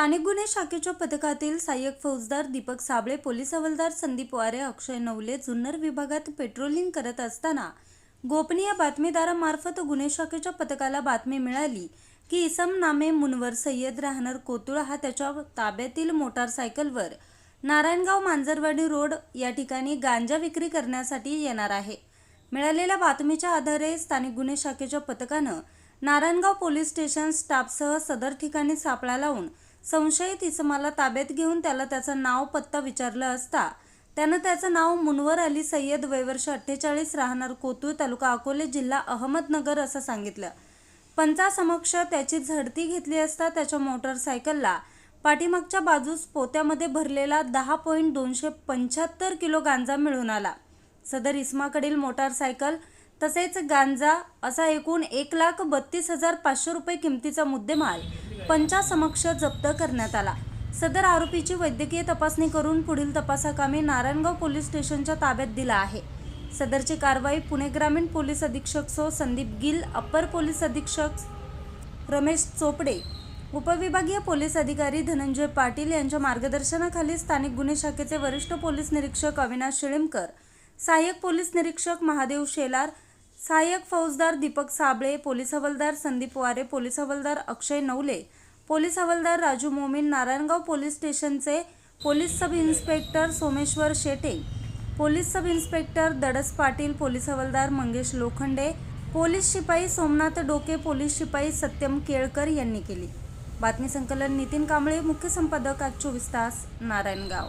स्थानिक गुन्हे शाखेच्या पथकातील सहाय्यक फौजदार दीपक साबळे पोलीस हवालदार संदीप वारे अक्षय नवले जुन्नर विभागात पेट्रोलिंग करत असताना गोपनीय बातमीदारामार्फत गुन्हे शाखेच्या पथकाला बातमी मिळाली की इसम नामे मुनवर सय्यद राहणार कोतुळ हा त्याच्या ताब्यातील मोटारसायकलवर नारायणगाव मांजरवाडी रोड या ठिकाणी गांजा विक्री करण्यासाठी येणार आहे. मिळालेल्या बातमीच्या आधारे स्थानिक गुन्हे शाखेच्या पथकानं नारायणगाव पोलीस स्टेशन स्टाफसह सदर ठिकाणी सापळा लावून संशयित इसमाला ताब्यात घेऊन त्याला त्याचं नाव पत्ता विचारलं असता त्यानं त्याचं नाव मुनवर अली सय्यद वयवर्ष अठ्ठेचाळीस राहणार कोतूर तालुका अकोले जिल्हा अहमदनगर असं सांगितलं. पंचासमक्ष त्याची झडती घेतली असता त्याच्या मोटरसायकलला पाठीमागच्या बाजूस पोत्यामध्ये भरलेला दहा पॉईंट दोनशे पंच्याहत्तर किलो गांजा मिळून आला. सदर इस्माकडील मोटारसायकल तसेच गांजा असा एकूण एक लाख बत्तीस हजार पाचशे रुपये किमतीचा मुद्देमाल पंचासमक्ष जप्त करण्यात आला. सदर आरोपीची वैद्यकीय तपासणी करून पुढील तपासाकामी नारायणगाव पोलीस स्टेशनच्या ताब्यात दिला आहे. सदरची कारवाई पुणे ग्रामीण पोलीस अधीक्षक सो संदीप गिल अप्पर पोलीस अधीक्षक रमेश चोपडे उपविभागीय पोलीस अधिकारी धनंजय पाटील यांच्या मार्गदर्शनाखाली स्थानिक गुन्हे शाखेचे वरिष्ठ पोलीस निरीक्षक अविनाश शिळीमकर सहाय्यक पोलीस निरीक्षक महादेव शेलार सहाय्यक फौजदार दीपक साबळे पोलीस हवालदार संदीप वारे पोलीस हवालदार अक्षय नवले पोलीस हवालदार राजू मोमीन नारायणगाव पोलीस स्टेशनचे police sub inspector Someshwar Shete police sub inspector Dadas Patil police हवालदार मंगेश लोखंडे पोलीस शिपाई सोमनाथ डोके पोलीस शिपाई सत्यम केळकर यांनी केली. बातमी संकलन नितीन कांबळे मुख्य संपादक आज चोवीस तास नारायणगाव.